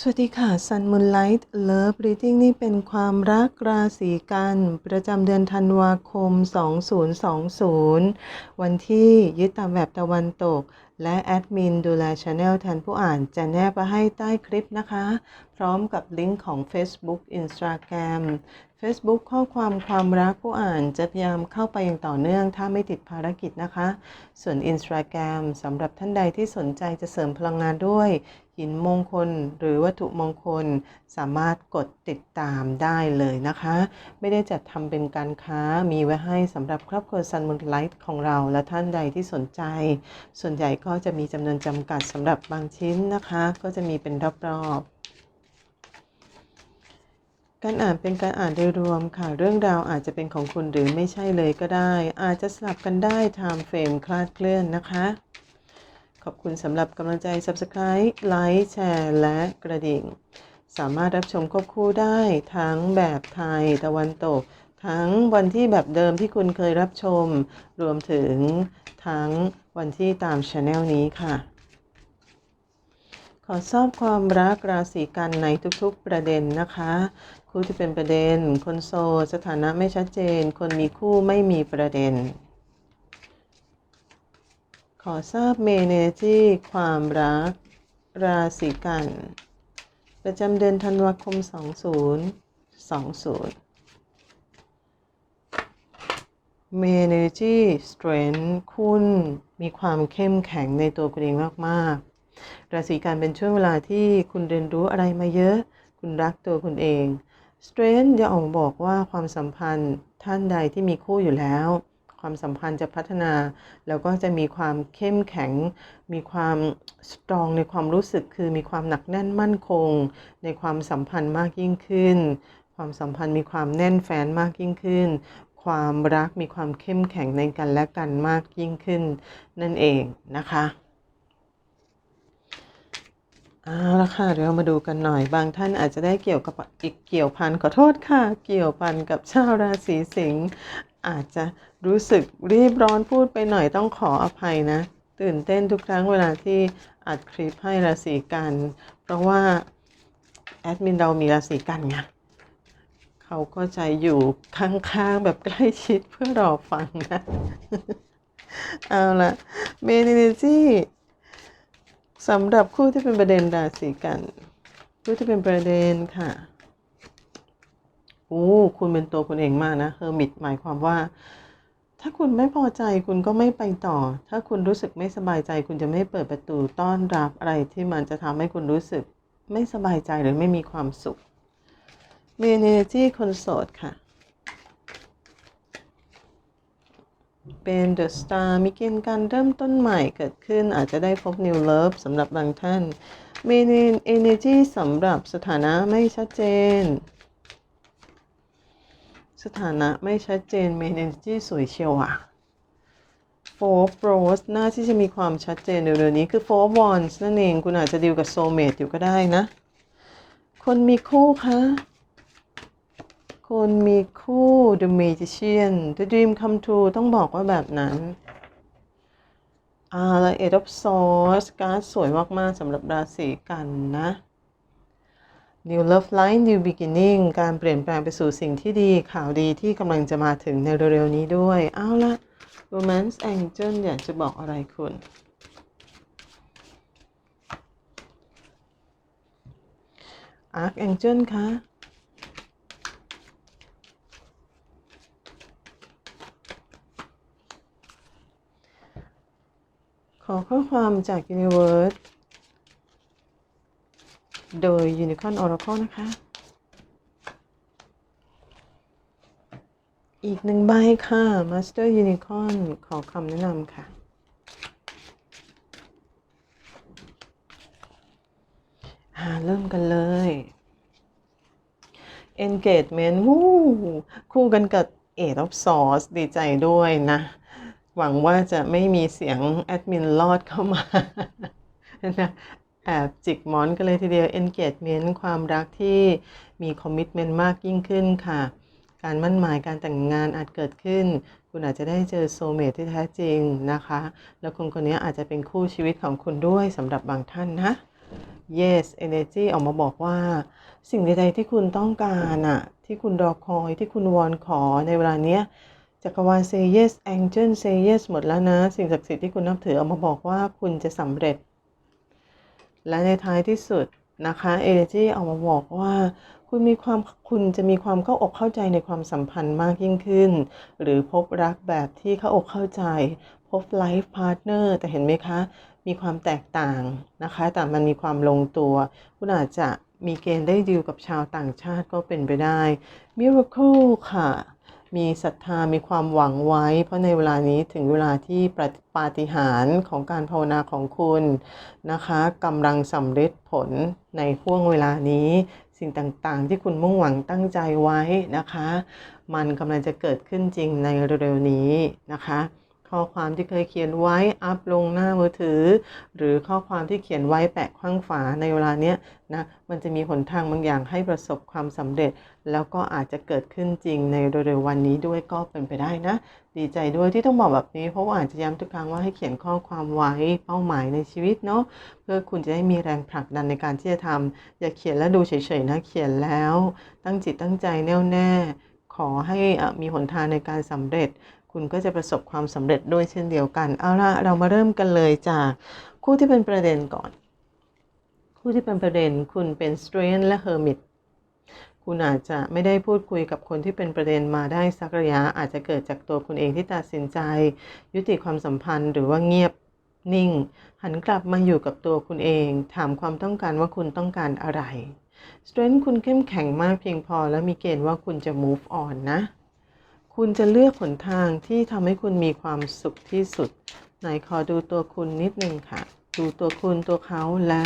สวัสดีค่ะ Sun Moonlight Love Reading นี่เป็นความรักราศีกัน ประจำเดือนธันวาคม 2020 วันที่ยึดตามแบบตะวันตก และแอดมินดูแลช anel แทนผู้อ่านจะแนบมาให้ใต้คลิปนะคะ พร้อมกับลิงก์ของ Facebook Instagram Facebook ข้อความความรักผู้อ่านจะพยายามเข้าไปอย่างต่อเนื่อง ถ้าไม่ติดภารกิจนะคะ ส่วน Instagram สำหรับท่านใดที่สนใจจะเสริมพลังงานด้วย หินมงคลหรือวัตถุมงคลสามารถกดติดตามได้เลยนะคะ ไม่ได้จัดทำเป็นการค้ามีไว้ให้สำหรับครอบครัว Sun Moonlight ของเราและท่านใดที่สนใจ ส่วนใหญ่ก็จะมีจำนวนจำกัดสำหรับบางชิ้นนะคะ ก็จะมีเป็นรอบๆการอ่านเป็นการอ่านโดยรวมค่ะ เรื่องราวอาจจะเป็นของคุณหรือไม่ใช่เลยก็ได้ อาจจะสลับกันได้ time frame คลาดเคลื่อนนะคะ ขอบคุณสำหรับกำลังใจ Subscribe ไลค์แชร์และกระดิ่ง สามารถรับชมควบคู่ได้ทั้งแบบไทยตะวันตก ทั้งวันที่แบบเดิมที่คุณเคยรับชม รวมถึงทั้งวันที่ตามช anel นี้ค่ะ ขอทราบความรักราศีกันในทุกๆประเด็นนะคะคู่ที่เป็นประเด็น คนโสดสถานะไม่ชัดเจน คนมีคู่ไม่มีประเด็น ขอทราบเมเนจีความรัก ราศีกัน ประจำเดือนธันวาคม 2020เมเนจีสเตรนคุณมีความเข้มแข็งในตัวคุณเองมากๆ ราศีกันเป็นช่วงเวลาที่คุณเรียนรู้อะไรมาเยอะ คุณรักตัวคุณเองสเตรนจะออกบอกว่าความสัมพันธ์ท่านใดที่มีคู่อยู่แล้ว ความสัมพันธ์จะพัฒนา แล้วก็จะมีความเข้มแข็ง มีความสตรองในความรู้สึกคือมีความหนักแน่นมั่นคง ในความสัมพันธ์มากยิ่งขึ้น ความสัมพันธ์มีความแน่นแฟ้นมากยิ่งขึ้น ความรักมีความเข้มแข็งในกันและกันมากยิ่งขึ้น นั่นเองนะคะเอาละค่ะเดี๋ยวเรามาดูกันหน่อยบางท่านอาจจะได้เกี่ยวกับอีกเกี่ยวพันขอโทษค่ะ เกี่ยวพันกับชาวราศีสิงห์ อาจจะรู้สึกรีบร้อนพูดไปหน่อยต้องขออภัยนะ ตื่นเต้นทุกครั้งเวลาที่อัดคลิปให้ราศีกัน เพราะว่าแอดมินเรามีราศีกันไงเขาก็จะอยู่ข้างๆแบบใกล้ชิดเพื่อรอฟังนะเอาละเมนิจีสำหรับคู่ที่เป็นประเด็นราศีกัน คู่ที่เป็นประเด็นค่ะ โอ้คุณเป็นตัวคุณเองมากนะเฮอร์มิตหมายความว่า ถ้าคุณไม่พอใจคุณก็ไม่ไปต่อ ถ้าคุณรู้สึกไม่สบายใจ คุณจะไม่เปิดประตูต้อนรับอะไรที่มันจะทำให้คุณรู้สึก ไม่สบายใจหรือไม่มีความสุขเมเนจีคนโสดค่ะ เป็นเดอะสตาร์มีเกณฑ์การเริ่มต้นใหม่เกิดขึ้นอาจจะได้พบ New Love สำหรับบางท่านเมเนเอเนจีสำหรับสถานะไม่ชัดเจน สถานะไม่ชัดเจนเมนเอนจีสวยเชียวอะโฟร์โรสน่าที่จะมีความชัดเจนเร็วๆนี้คือโฟร์วอนส์นั่นเอง คุณอาจจะดีลกับโซเมตอยู่ก็ได้นะ คนมีคู่คะคนมีคู่ The Magician The Dream Come True ต้องบอกว่าแบบนั้นอาแล้ว Eight of Swords การ์ดสวยมาก ๆสำหรับราศีกันนะ New Love Life New Beginning การเปลี่ยนแปลงไปสู่สิ่งที่ดีข่าวดีที่กำลังจะมาถึงในเร็วๆนี้ด้วย เอาละ Romance Angel อยากจะบอกอะไรคุณ Arc Angel คะขอข้อความจาก Universe โดย Unicorn Oracle นะคะ อีกหนึ่งใบค่ะ Master Unicorn ขอคำแนะนำค่ะอ่าเริ่มกันเลย Engagement วู้คู่กันกับ Eight of Swords ดีใจด้วยนะ หวังว่าจะไม่มีเสียงแอดมินลอดเข้ามานะ แอบจิกหมอนกันเลยทีเดียว engagement ความรักที่มี commitment มากยิ่งขึ้นค่ะ การมั่นหมายการแต่งงานอาจเกิดขึ้น คุณอาจจะได้เจอโซเมทที่แท้จริงนะคะ แล้วคนคนนี้อาจจะเป็นคู่ชีวิตของคุณด้วยสำหรับบางท่านนะ yes energy ออกมาบอกว่า สิ่งใดๆที่คุณต้องการอะที่คุณรอคอยที่คุณวอนขอในเวลาเนี้ยจักรวาล say yes angel say yes หมดแล้วนะ สิ่งศักดิ์สิทธิ์ที่คุณนับถือเอามาบอกว่าคุณจะสำเร็จ และในท้ายที่สุดนะคะ energy เอามาบอกว่าคุณมีความคุณจะมีความเข้าอกเข้าใจในความสัมพันธ์มากยิ่งขึ้น หรือพบรักแบบที่เข้าอกเข้าใจ พบ life partner แต่เห็นไหมคะ มีความแตกต่างนะคะ แต่มันมีความลงตัว คุณอาจจะมีเกณฑ์ได้ดีลกับชาวต่างชาติก็เป็นไปได้ miracle ค่ะ มีศรัทธามีความหวังไว้ เพราะในเวลานี้ถึงเวลาที่ปปาฏิหาริย์ของการภาวนาของคุณนะคะกำลังสำเร็จผลในห่วงเวลานี้ สิ่งต่างๆ ที่คุณมุ่งหวังตั้งใจไว้นะคะ มันกำลังจะเกิดขึ้นจริงในเร็วๆนี้นะคะ ข้อความที่เคยเขียนไว้อัพลงหน้ามือถือ หรือข้อความที่เขียนไว้แปะข้างฝาในเวลาเนี้ยนะมันจะมีหนทางบางอย่างให้ประสบความสำเร็จ แล้วก็อาจจะเกิดขึ้นจริงในเร็วๆวันนี้ด้วยก็เป็นไปได้นะ ดีใจด้วยที่ต้องบอกแบบนี้ เพราะว่าอาจจะย้ำทุกครั้งว่าให้เขียนข้อความไว้เป้าหมายในชีวิตเนาะเพื่อคุณจะได้มีแรงผลักดันในการที่จะทำอย่าเขียนแล้วดูเฉยๆนะเขียนแล้ว ตั้งจิตตั้งใจแน่วแน่ขอให้มีหนทางในการสำเร็จ คุณก็จะประสบความสำเร็จด้วยเช่นเดียวกัน เอาละเรามาเริ่มกันเลยจากคู่ที่เป็นประเด็นก่อน คู่ที่เป็นประเด็นคุณเป็น Strength และ Hermit คุณอาจจะไม่ได้พูดคุยกับคนที่เป็นประเด็นมาได้สักระยะ อาจจะเกิดจากตัวคุณเองที่ตัดสินใจ ยุติความสัมพันธ์หรือว่าเงียบนิ่ง หันกลับมาอยู่กับตัวคุณเอง ถามความต้องการว่าคุณต้องการอะไร Strength คุณเข้มแข็งมากเพียงพอและมีเกณฑ์ว่าคุณจะ move on นะ คุณจะเลือกหนทางที่ทำให้คุณมีความสุขที่สุด ไหนขอดูตัวคุณนิดนึงค่ะ ดูตัวคุณตัวเขาและ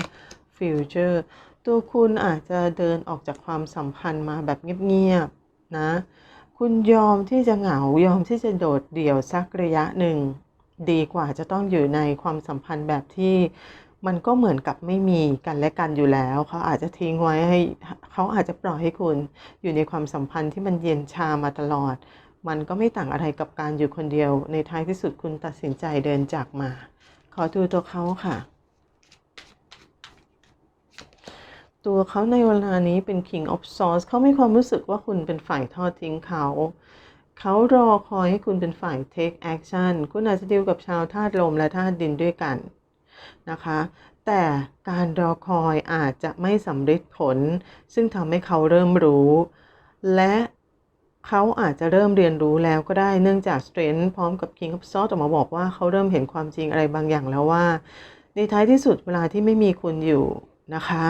ฟิวเจอร์ตัวคุณอาจจะเดินออกจากความสัมพันธ์มาแบบเงียบๆนะ คุณยอมที่จะเหงายอมที่จะโดดเดี่ยวสักระยะหนึ่ง ดีกว่าจะต้องอยู่ในความสัมพันธ์แบบที่มันก็เหมือนกับไม่มีกันและกันอยู่แล้ว เขาอาจจะทิ้งไว้ให้เขาอาจจะปล่อยให้คุณอยู่ในความสัมพันธ์ที่มันเย็นชามาตลอด มันก็ไม่ต่างอะไรกับการอยู่คนเดียว ในท้ายที่สุดคุณตัดสินใจเดินจากมา ขอดูตัวเขาค่ะ ตัวเขาในเวลานี้เป็น King of Swords เขาไมีความรู้สึกว่าคุณเป็นฝ่ายทอดทิ้งเขา เขารอคอยให้คุณเป็นฝ่าย take action คุณอาจจะดีลกับชาวธาตุลมและธาตุดินด้วยกันนะคะ แต่การรอคอยอาจจะไม่สำเร็จผล ซึ่งทำให้เขาเริ่มรู้ และ เขาอาจจะเริ่มเรียนรู้แล้วก็ได้เนื่องจาก Strength พร้อมกับ King of Swords ออกมาบอกว่าเขาเริ่มเห็นความจริงอะไรบางอย่างแล้วว่า ในท้ายที่สุดเวลาที่ไม่มีคุณอยู่นะคะ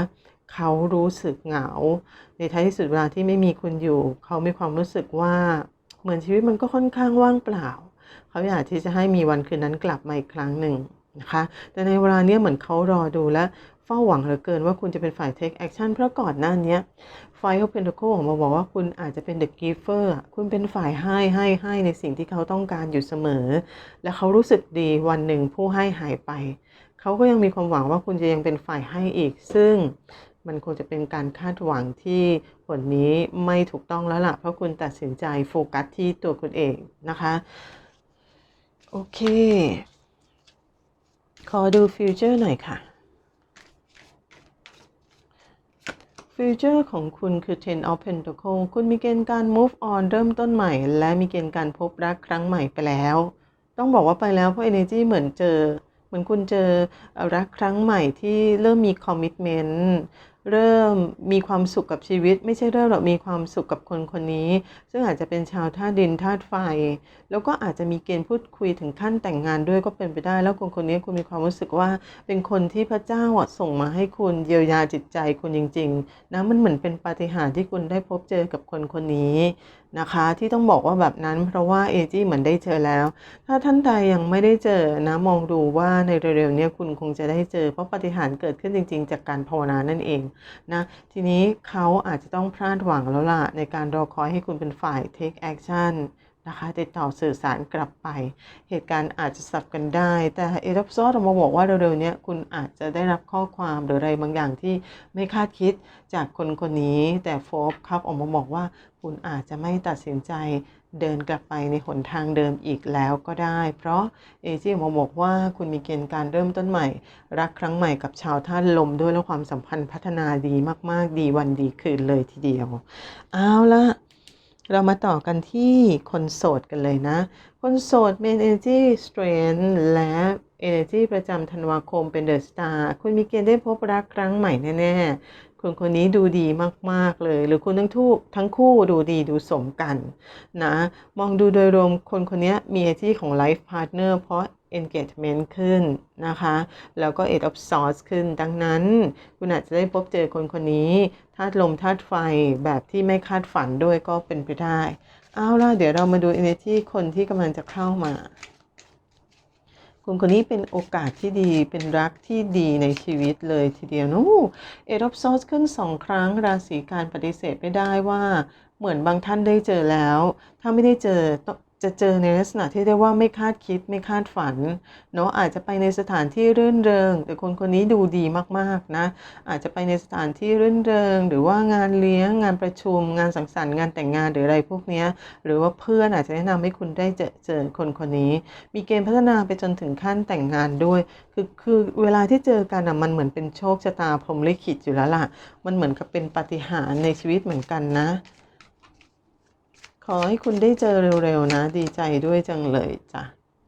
เขารู้สึกเหงา ในท้ายที่สุดเวลาที่ไม่มีคุณอยู่ เขามีความรู้สึกว่าเหมือนชีวิตมันก็ค่อนข้างว่างเปล่า เขาอยากที่จะให้มีวันคืนนั้นกลับมาอีกครั้งหนึ่งนะคะ แต่ในเวลาเนี้ยเหมือนเขารอดูและ เฝ้าหวังเหลือเกินว่าคุณจะเป็นฝ่าย take action เพราะก่อนหน้านี้ย Five of Pentacles ออกมาบอกว่าคุณอาจจะเป็น the giver อะคุณเป็นฝ่ายให้ให้ให้ในสิ่งที่เขาต้องการอยู่เสมอ และเขารู้สึกดีวันหนึ่งผู้ให้หายไป เขาก็ยังมีความหวังว่าคุณจะยังเป็นฝ่ายให้อีก ซึ่งมันคงจะเป็นการคาดหวังที่ผลนี้ไม่ถูกต้องแล้วล่ะ เพราะคุณตัดสินใจโฟกัสที่ตัวคุณเองนะคะ โอเค ขอดูฟิวเจอร์หน่อยค่ะ ฟิวเจอร์ของคุณคือ Ten of Pentacles คุณมีเกณฑ์การ move on เริ่มต้นใหม่ และมีเกณฑ์การพบรักครั้งใหม่ไปแล้ว ต้องบอกว่าไปแล้วเพราะ energy เหมือนเจอ เหมือนคุณเจอรักครั้งใหม่ที่เริ่มมี commitment เริ่มมีความสุขกับชีวิต ไม่ใช่เริ่มหรอกมีความสุขกับคนคนนี้ ซึ่งอาจจะเป็นชาวธาตุดินธาตุไฟ แล้วก็อาจจะมีเกณฑ์พูดคุยถึงขั้นแต่งงานด้วยก็เป็นไปได้ แล้วคนคนนี้คุณมีความรู้สึกว่าเป็นคนที่พระเจ้าส่งมาให้คุณเยียวยาจิตใจคุณจริงๆนะมันเหมือนเป็นปาฏิหาริย์ที่คุณได้พบเจอกับคนคนนี้ นะคะ ที่ต้องบอกว่าแบบนั้นเพราะว่าเอจี้เหมือนได้เจอแล้ว ถ้าท่านใดยังไม่ได้เจอนะมองดูว่าในเร็วๆนี้คุณคงจะได้เจอ เพราะปาฏิหาริ์เกิดขึ้นจริง ๆ จากการภาวนานั่นเองนะทีนี้เขาอาจจะต้องพลาดหวังแล้วล่ะในการรอคอยให้คุณเป็นฝ่าย take action นะคะ ติดต่อสื่อสารกลับไป เหตุการณ์อาจจะสับกันได้ แต่เอทับซอสออกมาบอกว่าเร็วๆนี้คุณอาจจะได้รับข้อความหรืออะไรบางอย่างที่ไม่คาดคิดจากคนคนนี้ แต่โฟบครับออกมาบอกว่าคุณอาจจะไม่ตัดสินใจเดินกลับไปในหนทางเดิมอีกแล้วก็ได้ เพราะเอเจีมาบอกว่าคุณมีเกณฑ์การเริ่มต้นใหม่ รักครั้งใหม่กับชาวท่านลมด้วยและความสัมพันธ์พัฒนาดีมาก ๆ ดีวันดีคืนเลยทีเดียว เอาละ เรามาต่อกันที่คนโสดกันเลยนะ คนโสด Main Energy Strength และ Energy ประจำธันวาคมเป็นเดอะสตาร์คุณมีเกณฑ์ได้พบรักครั้งใหม่แน่ๆคนคนนี้ดูดีมากๆเลย หรือคุณทั้งทูกทั้งคู่ดูดีดูสมกันนะ มองดูโดยรวมคนคนนี้มี Energy ของ Life Partner เพราะ engagement ขึ้นนะคะ แล้วก็ eight of swords ขึ้น ดังนั้น คุณอาจจะได้พบเจอคนคนนี้ ธาตุลมธาตุไฟแบบที่ไม่คาดฝันด้วยก็เป็นไปได้ เอาล่ะ เดี๋ยวเรามาดู energy คนที่กำลังจะเข้ามา คุณคนนี้เป็นโอกาสที่ดีเป็นรักที่ดีในชีวิตเลยทีเดียวนู้เอรอบซอสขึ้นสองครั้งราศีการปฏิเสธไม่ได้ว่าเหมือนบางท่านได้เจอแล้ว ถ้าไม่ได้เจอ จะเจอในลักษณะที่เรียกว่าไม่คาดคิดไม่คาดฝันเนาะอาจจะไปในสถานที่รื่นเริง แต่คนคนนี้ดูดีมากๆนะอาจจะไปในสถานที่รื่นเริง หรือว่างานเลี้ยงงานประชุม งานสังสรรค์งานแต่งงานหรืออะไรพวกนี้หรือว่าเพื่อนอาจจะแนะนำให้คุณได้เจอเจอคนคนนี้ มีเกณฑ์พัฒนาไปจนถึงขั้นแต่งงานด้วย คือคือเวลาที่เจอกันอะมันเหมือนเป็นโชคชะตาพรหมลิขิตอยู่แล้วล่ะมันเหมือนกับเป็นปาฏิหาริย์ในชีวิตเหมือนกันนะ ขอให้คุณได้เจอเร็วๆนะ ดีใจด้วยจังเลยจ้ะ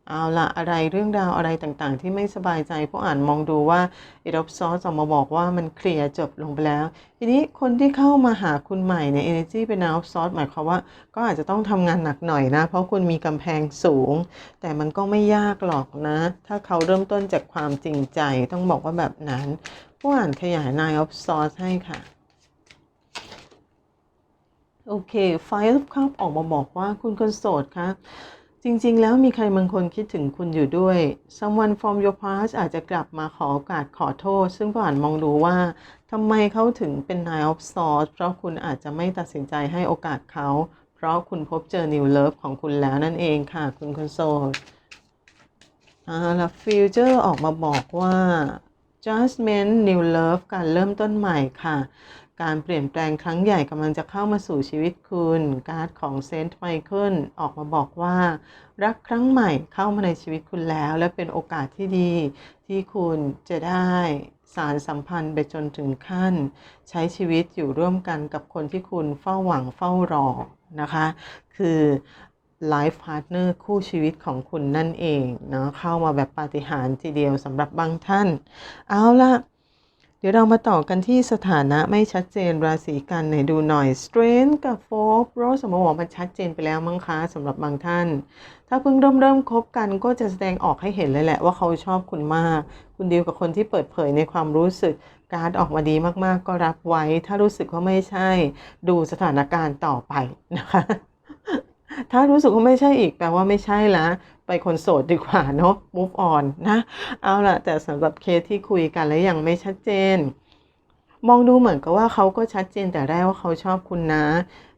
เอาละอะไรเรื่องราวอะไรต่างๆ ที่ไม่สบายใจผู้อ่านมองดูว่าอีรอบซอสออกมาบอกว่ามันเคลียร์จบลงไปแล้ว ทีนี้คนที่เข้ามาหาคุณใหม่เนี่ย energy เป็น out of source หมายความว่า ก็อาจจะต้องทำงานหนักหน่อยนะ เพราะคุณมีกำแพงสูง แต่มันก็ไม่ยากหรอกนะ ถ้าเขาเริ่มต้นจากความจริงใจต้องบอกว่าแบบนั้น ผู้อ่านขยาย nine of source ให้ค่ะ โอเค Five of Cups ออกมาบอกว่าคุณคนโสดคะจริงๆ แล้วมีใครบางคนคิดถึงคุณอยู่ด้วย someone from your past อาจจะกลับมาขอโอกาสขอโทษ ซึ่งผ่านมองดูว่าทำไมเขาถึงเป็น nine of swords เพราะคุณอาจจะไม่ตัดสินใจให้โอกาสเขา เพราะคุณพบเจอ new love ของคุณแล้วนั่นเองค่ะ คุณคนโสดอ่าแล้ว future ออกมาบอกว่า judgment new love การเริ่มต้นใหม่ค่ะ การเปลี่ยนแปลงครั้งใหญ่กำลังจะเข้ามาสู่ชีวิตคุณ การ์ดของเซนต์ไมเคิลออกมาบอกว่า รักครั้งใหม่เข้ามาในชีวิตคุณแล้ว และเป็นโอกาสที่ดีที่คุณจะได้สารสัมพันธ์ไปจนถึงขั้น ใช้ชีวิตอยู่ร่วมกันกับคนที่คุณเฝ้าหวังเฝ้ารอนะคะ คือ Life Partner คู่ชีวิตของคุณนั่นเองเนาะเข้ามาแบบปาฏิหาริย์ทีเดียวสำหรับบางท่าน เอาละ เดี๋ยวเรามาต่อกันที่สถานะไม่ชัดเจนราศีกันไหนดูหน่อย Strength กับ f o r โรสมองมันชัดเจนไปแล้วมั้งคะสำหรับบางท่าน ถ้าเพิ่งเริ่มเริ่มคบกันก็จะแสดงออกให้เห็นเลยแหละว่าเขาชอบคุณมาก คุณดีลกับคนที่เปิดเผยในความรู้สึกการดออกมาดีมากๆ ก็รับไว้ ถ้ารู้สึกว่าไม่ใช่ ดูสถานการณ์ต่อไปนะคะ ถ้ารู้สึกว่าไม่ใช่อีกแปลว่าไม่ใช่ละไปคนโสดดีกว่าเนาะ move on นะ เอาล่ะ แต่สำหรับเคสที่คุยกันแล้วยังไม่ชัดเจน มองดูเหมือนกับว่าเขาก็ชัดเจนแต่แรกว่าเขาชอบคุณนะ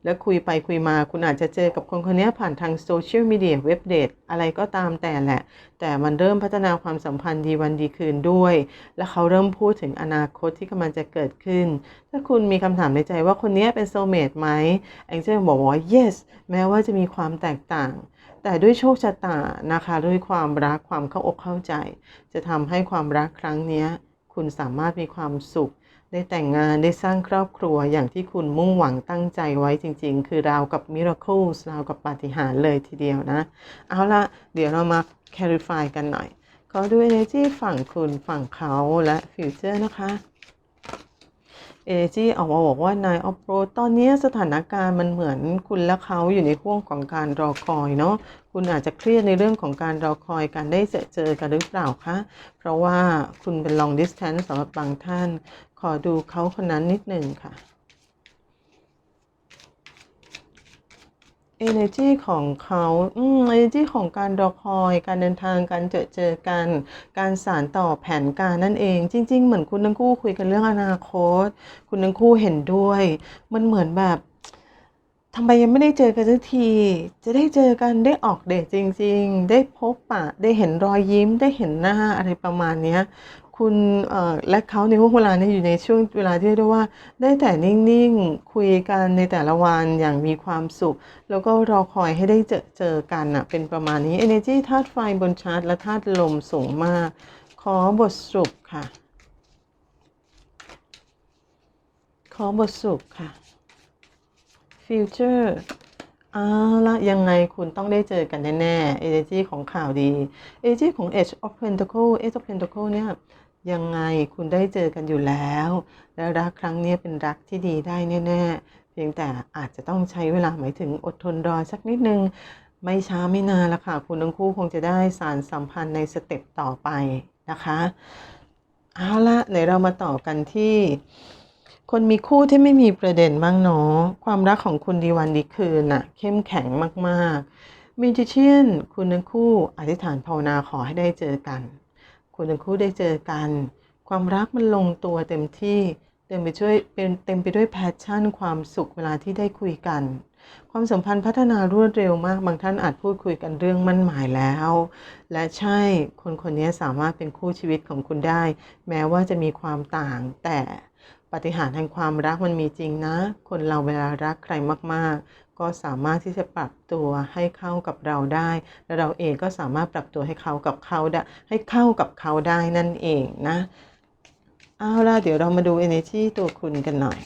แล้วคุยไปคุยมาคุณอาจจะเจอกับคนคนนี้ผ่านทางโซเชียลมีเดียเว็บเดทอะไรก็ตามแต่แหละ แต่มันเริ่มพัฒนาความสัมพันธ์ดีวันดีคืนด้วย และเขาเริ่มพูดถึงอนาคตที่กำลังจะเกิดขึ้น ถ้าคุณมีคำถามในใจว่าคนนี้เป็นโซเมตไหมแองเจลบอกว่า yes แม้ว่าจะมีความแตกต่างแต่ด้วยโชคชะตานะคะ ด้วยความรักความเข้าอกเข้าใจ จะทำให้ความรักครั้งนี้ คุณสามารถมีความสุข ได้แต่งงานได้สร้างครอบครัวอย่างที่คุณมุ่งหวังตั้งใจไว้จริง ๆ คือราวกับมิราเคิลราวกับปาฏิหาริย์เลยทีเดียวนะ เอาละเดี๋ยวเรามา clarify กันหน่อย ขอดู energy ฝั่งคุณฝั่งเขาและ future นะคะ energy ออกมาบอกว่า nine of r o ตอนนี้สถานการณ์มันเหมือนคุณและเขาอยู่ในห่วงของการรอคอยเนาะ คุณอาจจะเครียดในเรื่องของการรอคอยการได้เจอกันหรือเปล่าคะ เพราะว่าคุณเป็น long distance สำหรับบางท่าน ขอดูเขาคนนั้นนิดหนึ่งค่ะ energy ของเขาอืม energy ของการรอคอย การเดินทาง การเจอเจอกัน การสานต่อแผนการนั่นเอง จริง ๆ เหมือนคุณทั้งคู่คุยกันเรื่องอนาคต คุณทั้งคู่เห็นด้วย มันเหมือนแบบ ทำไมยังไม่ได้เจอกันสักที จะได้เจอกันได้ออกเดทจริง ๆ ได้พบปะได้เห็นรอยยิ้มได้เห็นหน้าอะไรประมาณเนี้ยคุณเอ่อและเขาในห่วงเวลานี้อยู่ในช่วงเวลาที่เรียกว่า ได้แต่นิ่งๆ คุยกันในแต่ละวันอย่างมีความสุข แล้วก็รอคอยให้ได้เจอเจอกันอะเป็นประมาณนี้ Energy ธาตุไฟบนชาร์ตและธาตุลมสูงมาก ขอบทสรุปค่ะ ขอบทสรุปค่ะ Future เอาละยังไงคุณต้องได้เจอกันแน่ๆ Energy ของข่าวดี Energy ของ Age of Pentacle Age of Pentacle เนี่ยยังไงคุณได้เจอกันอยู่แล้ว และรักครั้งนี้เป็นรักที่ดีได้แน่ๆ เพียงแต่อาจจะต้องใช้เวลาหมายถึงอดทนรอสักนิดนึง ไม่ช้าไม่นานละค่ะ คุณทั้งคู่คงจะได้สารสัมพันธ์ในสเต็ปต่อไปนะคะ เอาละไหนเรามาต่อกันที่ คนมีคู่ที่ไม่มีประเด็นบ้างเนาะความรักของคุณดีวันดีคืนน่ะ เข้มแข็งมากๆมิจิเชียน คุณทั้งคู่อธิษฐานภาวนาขอให้ได้เจอกัน คุณทั้งคู่ได้เจอกัน ความรักมันลงตัวเต็มที่เต็มไปช่วยเป็นเต็มไปด้วยแพชชั่น ความสุขเวลาที่ได้คุยกัน ความสัมพันธ์พัฒนารวดเร็วมาก บางท่านอาจพูดคุยกันเรื่องมั่นหมายแล้ว และใช่คนคนนี้สามารถเป็นคู่ชีวิตของคุณได้ แม้ว่าจะมีความต่างแต่ ปฏิหารแห่งความรักมันมีจริงนะ คนเราเวลารักใครมาก ๆ ก็สามารถที่จะปรับตัวให้เข้ากับเราได้ และเราเองก็สามารถปรับตัวให้เขากับเขาได้ให้เข้ากับเขาได้นั่นเองนะ เอาล่ะเดี๋ยวเรามาดู energy ตัวคุณกันหน่อย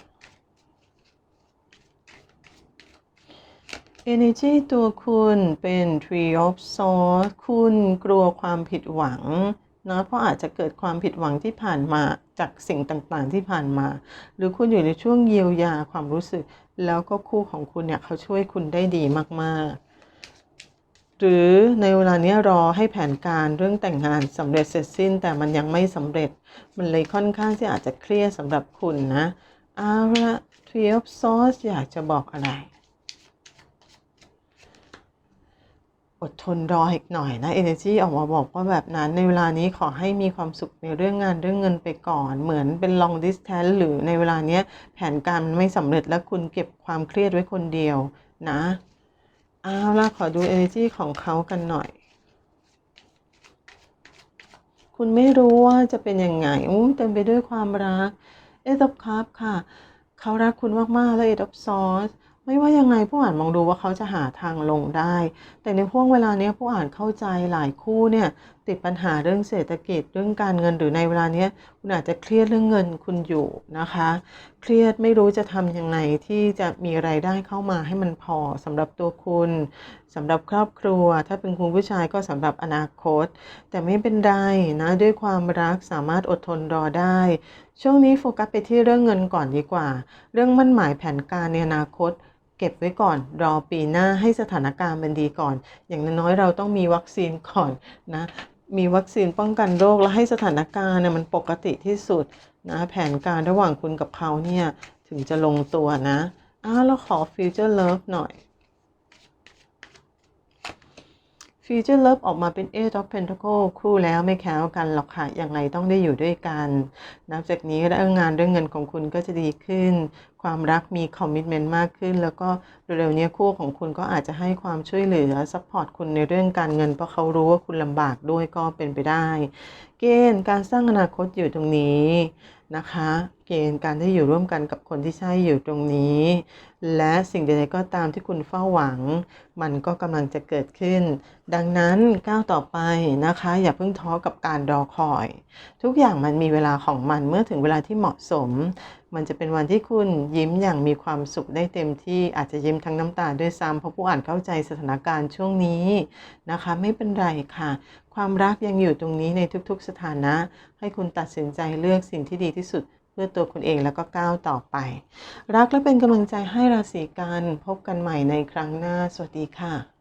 energy ตัวคุณเป็น tree of swords คุณกลัวความผิดหวัง นะเพราะอาจจะเกิดความผิดหวังที่ผ่านมาจากสิ่งต่างๆที่ผ่านมา หรือคุณอยู่ในช่วงเยียวยาความรู้สึก แล้วก็คู่ของคุณเนี่ยเขาช่วยคุณได้ดีมากๆ หรือในเวลานี้รอให้แผนการเรื่องแต่งงานสำเร็จเสร็จสิ้น แต่มันยังไม่สำเร็จ มันเลยค่อนข้างที่อาจจะเครียดสำหรับคุณนะเอาละ Three of Swords อยากจะบอกอะไร อดทนรออีกหน่อยนะ Energy ออกมาบอกว่าแบบนั้นในเวลานี้ขอให้มีความสุขในเรื่องงานเรื่องเงินไปก่อน เหมือนเป็น long distance หรือในเวลานี้แผนการมันไม่สำเร็จแล้วคุณเก็บความเครียดไว้คนเดียวนะเอาล่ะขอดู Energy ของเขากันหน่อย คุณไม่รู้ว่าจะเป็นยังไงอู้เต็มไปด้วยความรักเอทอ f คัพค่ะ เขารักคุณมากๆและเอทอ f ซอส ไม่ว่ายังไงผู้อ่านมองดูว่าเขาจะหาทางลงได้ แต่ในห่วงเวลานี้ผู้อ่านเข้าใจหลายคู่เนี่ยติดปัญหาเรื่องเศรษฐกิจเรื่องการเงินหรือในเวลานี้คุณอาจจะเครียดเรื่องเงินคุณอยู่นะคะ เครียดไม่รู้จะทำยังไงที่จะมีไรายได้เข้ามาให้มันพอสำหรับตัวคุณสำหรับครอบครัว ถ้าเป็นคุณผู้ชายก็สำหรับอนาคต แต่ไม่เป็นไรนะด้วยความรักสามารถอดทนรอได้ ช่วงนี้โฟกัสไปที่เรื่องเงินก่อนดีกว่า เรื่องมั่นหมายแผนการในอนาคต เก็บไว้ก่อน รอปีหน้าให้สถานการณ์มันดีก่อน อย่างน้อยเราต้องมีวัคซีนก่อนนะ มีวัคซีนป้องกันโรคและให้สถานการณ์เนี่ยมันปกติที่สุดนะแผนการระหว่างคุณกับเขาเนี่ยถึงจะลงตัวนะอ้าวเราขอ future love หน่อย future love ออกมาเป็น eight of pentacle คู่แล้วไม่แค้วกันหรอกค่ะยังไงต้องได้อยู่ด้วยกัน นับจากนี้เรื่องงานเรื่องเงินของคุณก็จะดีขึ้น ความรักมีคอมมิชเมนต์มากขึ้น แล้วก็เร็วๆนี้คู่ของคุณก็อาจจะให้ความช่วยเหลือซัพพอร์ตคุณในเรื่องการเงิน เพราะเขารู้ว่าคุณลำบากด้วยก็เป็นไปได้ เกณฑ์การสร้างอนาคตอยู่ตรงนี้ นะคะ เกณฑ์การได้อยู่ร่วมกันกับคนที่ใช่อยู่ตรงนี้ และสิ่งใดๆก็ตามที่คุณเฝ้าหวัง มันก็กำลังจะเกิดขึ้น ดังนั้นก้าวต่อไปนะคะ อย่าเพิ่งท้อกับการรอคอย ทุกอย่างมันมีเวลาของมันเมื่อถึงเวลาที่เหมาะสม มันจะเป็นวันที่คุณยิ้มอย่างมีความสุขได้เต็มที่อาจจะยิ้มทั้งน้ำตาด้วยซ้ำเพราะผู้อ่านเข้าใจสถานการณ์ช่วงนี้นะคะ ไม่เป็นไรค่ะ ความรักยังอยู่ตรงนี้ในทุกๆสถานะ ให้คุณตัดสินใจเลือกสิ่งที่ดีที่สุดเพื่อตัวคุณเองแล้วก็ก้าวต่อไป รักและเป็นกำลังใจให้ราศีกันพบกันใหม่ในครั้งหน้า สวัสดีค่ะ